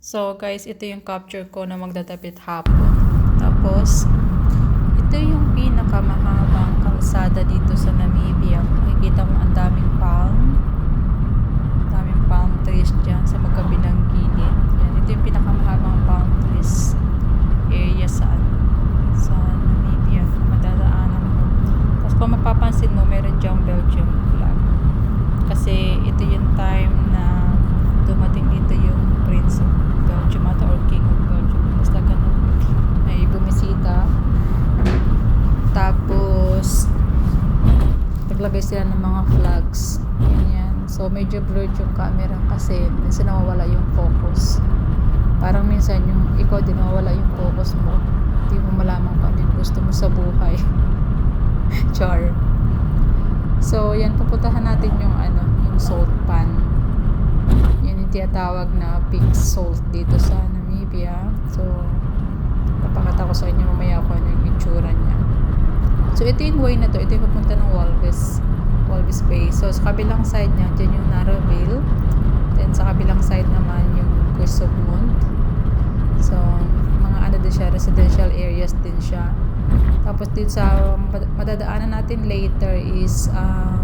So guys, ito yung capture ko na magdadapit hapon. Tapos, ito yung pinakamahabang kalsada dito sa Namibia. Makikita mo ang daming palm. daming palm trees dyan sa magkabilang gilid. Yan, ito yung pinakamahabang palm trees area sa ano, sa Namibia. Madadaanan mo. Tapos kung mapapansin mo, meron diyang Belgium flag. Kasi ito yung time na dumating dito yung Prince of Belgium ata or King of Belgium. Basta ganun. May bumisita. Tapos, naglagay sila ng mga flags. Ganyan. So, medyo blurred yung camera kasi minsan nawawala yung focus. Parang minsan yung ikaw din nawawala yung focus mo. Hindi mo malaman kung ano yung gusto mo sa buhay. Char. So, yan, pupuntahan natin yung ano, yung salt pan. Yan yung tinatawag na pink salt dito sa Namibia. So, papakita ko sa inyo mamaya kung ano yung itsura niya. So, ito yung way na to. Ito yung papunta ng Walvis. Walvis Bay. So, sa kabilang side niya, dyan yung Narrowville. Then, sa kabilang side naman, yung Moon. So, mga ano din siya, residential areas din siya. Tapos dito sa mad- madadaanan natin later is ah,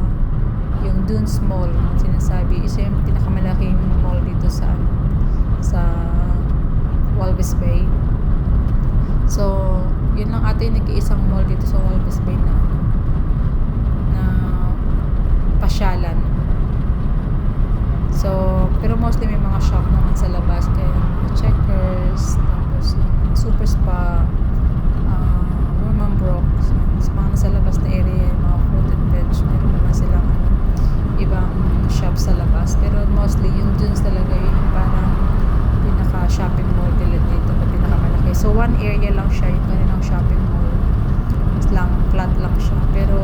yung Dunes Mall, sinasabi. Isa yung pinakamalaking mall dito sa sa Walvis Bay. So, yun lang ata yung nag-iisang mall dito sa Walvis Bay na pasyalan. So, pero mostly may mga shop naman sa labas. Kaya checkers, tapos yung super spa, uh, Woman Brooks, sa mga nasa labas na area, yung mga fruit and veg, meron naman silang ano, ibang shop sa labas. Pero mostly yung dunes talaga yung parang pinaka-shopping mall nila dito na pinakamalaki. So, one area lang siya, yung kanilang shopping mall. Mas lang, flat lang siya. Pero,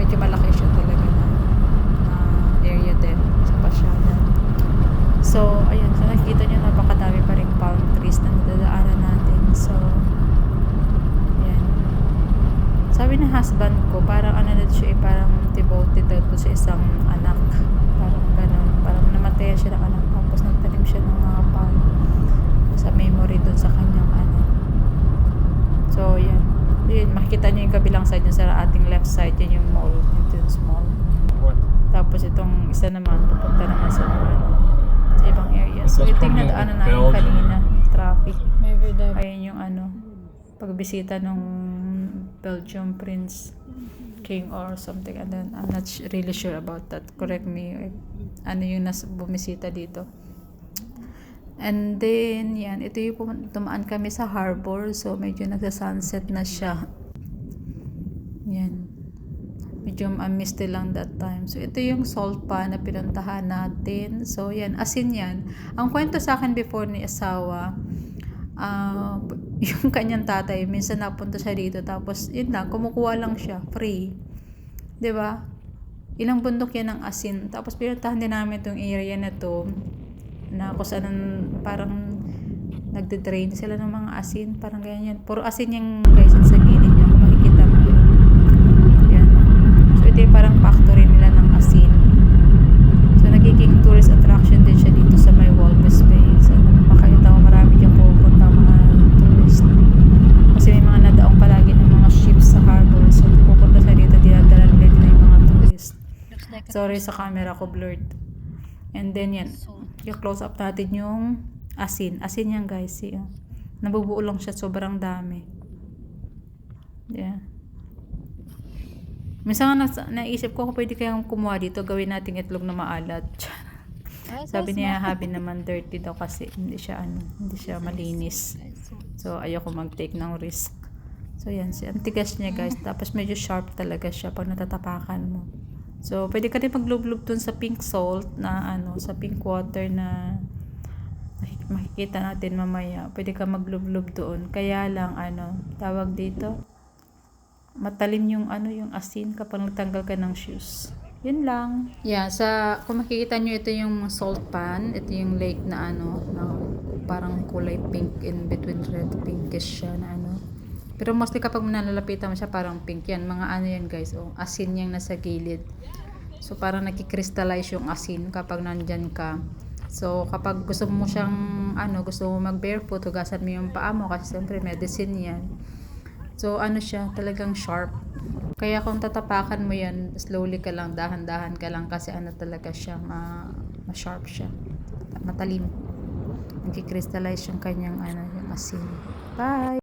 medyo malaki siya talaga na, na area din sa pasyalan. So, ayun. So, nakikita nyo napakadami pa rin palm trees na nadadaanan natin. So, ayan. Sabi ng husband ko, parang ano na siya, eh, parang devoted daw to sa isang anak. Parang gano'n. Parang namatay siya ng anak. Tapos nagtanim siya ng mga palm sa memory dun sa kanyang anak. So, yan. Yun, makikita nyo yung kabilang side yung sa ating left side. Yan yung mall. Yung Dunes Mall. What? Tapos itong isa naman, pupunta naman sa ano, sa ibang area. So, ito yung from nadaanan namin kanina. Traffic. Ayun yung ano, pagbisita nung Belgium Prince King or something. And then, I'm not really sure about that. Correct me if ano yung nas bumisita dito. And then, yan, ito yung tumaan kami sa harbor. So, medyo nagsa-sunset na siya. Yan. Medyo uh, misty lang that time. So, ito yung salt pa na pinuntahan natin. So, yan. Asin yan. Ang kwento sa akin before ni asawa, ah, yung kanyang tatay, minsan napunta siya dito. Tapos, yun lang, kumukuha lang siya. Free. ba? Ilang bundok yan ng asin. Tapos, pinuntahan din namin itong area na to na kung saan parang nagde-drain sila ng mga asin. Parang ganyan yan. Puro asin yung guys sa gilid niya. Makikita mo. Yan. So, ito yung parang factory nila ng asin. So, nagiging tourist attraction din siya dito sa may Walvis Bay. So, makakita mo marami diyang pupunta mga tourist. Kasi may mga nadaong palagi ng mga ships sa harbor. So, pupunta siya dito, dinadala nila din yung mga tourist. looks like a Sorry sa camera ko blurred. And then yan, salt. yung close up natin yung asin. Asin yan guys. See, oh. Nabubuo lang siya. Sobrang dami. Yeah. Minsan nga naisip ko kung pwede kayang kumuha dito. Gawin nating itlog na maalat. Sabi niya habi naman dirty daw kasi hindi siya ano, hindi siya malinis. So ayoko mag-take ng risk. So yan, si ang tigas niya guys. Tapos medyo sharp talaga siya pag natatapakan mo. So pwede ka rin maglublob dun sa pink salt na ano, sa pink water na makik- makikita natin mamaya. Pwede ka maglublob doon. Kaya lang ano, tawag dito matalim yung ano yung asin kapag nagtanggal ka ng shoes. Yun lang. Yeah, sa kung makikita nyo ito yung salt pan, ito yung lake na ano, na parang kulay pink in between red pinkish siya na ano. Pero mostly kapag nalalapitan mo siya parang pink yan. Mga ano yan guys, oh, asin yung nasa gilid. So parang nakikristallize yung asin kapag nandyan ka. So, kapag gusto mo siyang, ano, gusto mo mag barefoot, hugasan mo yung paa mo kasi siyempre medicine yan. So, ano siya, talagang sharp. Kaya kung tatapakan mo yan, slowly ka lang, dahan-dahan ka lang kasi ano talaga siya, ma, ma-sharp siya. Matalim. Nagki-crystallize yung kanyang, ano, yung asin. Bye!